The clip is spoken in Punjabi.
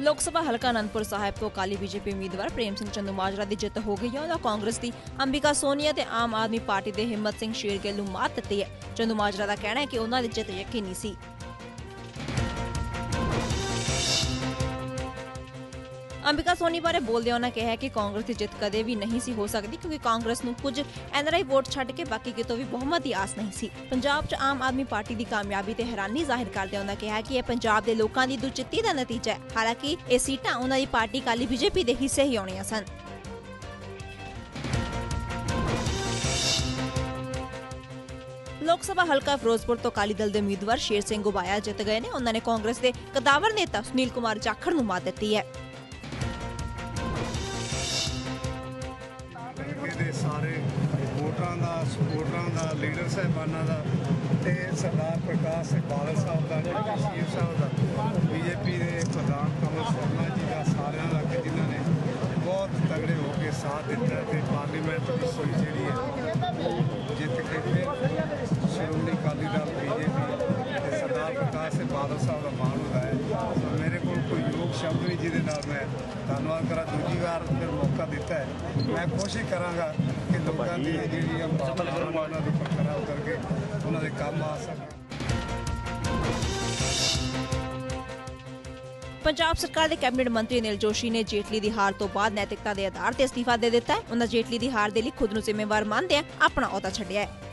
ਲੋਕ ਸਭਾ ਹਲਕਾ ਅਨੰਦਪੁਰ ਸਾਹਿਬ ਤੋਂ ਅਕਾਲੀ ਬੀਜੇਪੀ ਉਮੀਦਵਾਰ ਪ੍ਰੇਮ ਸਿੰਘ ਚੰਦੂਮਾਜਰਾ ਦੀ ਜਿੱਤ ਹੋ ਗਈ ਹੈ। ਉਹਨਾਂ ਕਾਂਗਰਸ ਦੀ ਅੰਬਿਕਾ ਸੋਨੀਆ ਤੇ ਆਮ ਆਦਮੀ ਪਾਰਟੀ ਦੇ ਹਿੰਮਤ ਸਿੰਘ ਸ਼ੇਰਗਿੱਲ ਨੂੰ ਮਾਤ ਦਿੱਤੀ ਹੈ। ਚੰਦੂਮਾਜਰਾ ਦਾ ਕਹਿਣਾ ਹੈ ਕਿ ਉਹਨਾਂ ਦੀ ਜਿੱਤ ਯਕੀਨੀ ਸੀ। ਅੰਬਿਕਾ ਸੋਨੀ ਬਾਰੇ ਬੋਲਦਿਆਂ ਉਹਨਾਂ ਕਿਹਾ ਕਿ ਕਾਂਗਰਸ ਦੀ ਜਿੱਤ ਕਦੇ ਵੀ ਨਹੀਂ ਸੀ ਹੋ ਸਕਦੀ, ਕਿਉਂਕਿ ਕਾਂਗਰਸ ਨੂੰ ਕੁਝ ਐਨਆਰਆਈ ਵੋਟ ਛੱਡ ਕੇ ਬਾਕੀ ਕਿਤੋਂ ਵੀ ਬਹੁਮਤ ਦੀ ਆਸ ਨਹੀਂ ਸੀ। ਪੰਜਾਬ 'ਚ ਆਮ ਆਦਮੀ ਪਾਰਟੀ ਦੀ ਕਾਮਯਾਬੀ ਤੇ ਹੈਰਾਨੀ ਜ਼ਾਹਿਰ ਕਰਦਿਆਂ ਉਹਨਾਂ ਕਿਹਾ ਕਿ ਇਹ ਪੰਜਾਬ ਦੇ ਲੋਕਾਂ ਦੀ ਦੁਚਿੱਤੀ ਦਾ ਨਤੀਜਾ ਹੈ। ਹਾਲਾਂਕਿ ਇਹ ਸੀਟਾਂ ਉਹਨਾਂ ਦੀ ਪਾਰਟੀ ਕਾਲੀ ਬੀਜੇਪੀ ਦੇ ਹਿੱਸੇ ਹੀ ਆਉਣੀਆਂ ਸਨ। ਲੋਕ ਸਭਾ ਹਲਕਾ ਫਿਰੋਜ਼ਪੁਰ ਤੋਂ ਅਕਾਲੀ ਦਲ ਦੇ ਉਮੀਦਵਾਰ ਸ਼ੇਰ ਸਿੰਘ ਗੁਬਾਇਆ ਜਿੱਤ ਗਏ ਨੇ। ਉਹਨਾਂ ਨੇ ਕਾਂਗਰਸ ਦੇ ਕਦਾਵਰ ਨੇਤਾ ਸੁਨੀਲ ਕੁਮਾਰ ਜਾਖੜ ਨੂੰ ਮਾਤ ਦਿੱਤੀ ਹੈ। ਸਾਰੇ ਵੋਟਰਾਂ ਦਾ, ਸਪੋਰਟਰਾਂ ਦਾ, ਲੀਡਰ ਸਾਹਿਬਾਨਾਂ ਦਾ ਤੇ ਸਰਦਾਰ ਪ੍ਰਕਾਸ਼ ਸਿੰਘ ਬਾਦਲ ਸਾਹਿਬ ਦਾ ਸ਼ੀਰ ਸਾਹਿਬ ਦਾ, ਬੀਜੇਪੀ ਦੇ ਪ੍ਰਧਾਨ ਕਮਲ ਸ਼ਰਮਾ ਜੀ ਦਾ, ਸਾਰਿਆਂ ਦਾ, ਕਿ ਜਿਨ੍ਹਾਂ ਨੇ ਬਹੁਤ ਤਗੜੇ ਹੋ ਕੇ ਸਾਥ ਦਿੱਤਾ ਤੇ ਪਾਰਲੀਮੈਂਟ ਦੀ ਸੀਟ ਜਿਹੜੀ ਹੈ ਸ਼ਬਦ ਨਹੀਂ ਜਿਹਦੇ ਨਾਲ ਮੈਂ ਧੰਨਵਾਦ ਕਰਾਂ। ਦੂਜੀ ਵਾਰ ਫਿਰ ਮੌਕਾ ਦਿੱਤਾ ਹੈ। ਮੈਂ ਕੋਸ਼ਿਸ਼ ਕਰਾਂਗਾ ਕਿ ਲੋਕਾਂ ਦੀ ਜਿਹੜੀ ਆ ਉਹਨਾਂ ਦੇ ਉੱਪਰ ਖਰਾ ਉਤਰ ਕੇ ਉਹਨਾਂ ਦੇ ਕੰਮ ਆ ਸਕਣ। ਪੰਜਾਬ ਸਰਕਾਰ ਦੇ ਕੈਬਨਿਟ ਮੰਤਰੀ ਅਨਿਲ ਜੋਸ਼ੀ ਨੇ ਜੇਟਲੀ ਦੀ ਹਾਰ ਤੋਂ ਬਾਅਦ ਨੈਤਿਕਤਾ ਦੇ ਆਧਾਰ ਤੇ ਅਸਤੀਫਾ ਦੇ ਦਿੱਤਾ ਹੈ। ਉਹਨਾਂ ਜੇਟਲੀ ਦੀ ਹਾਰ ਦੇ ਲਈ ਖੁਦ ਨੂੰ ਜ਼ਿੰਮੇਵਾਰ ਮੰਨਦਿਆਂ ਆਪਣਾ ਅਹੁਦਾ ਛੱਡਿਆ ਹੈ।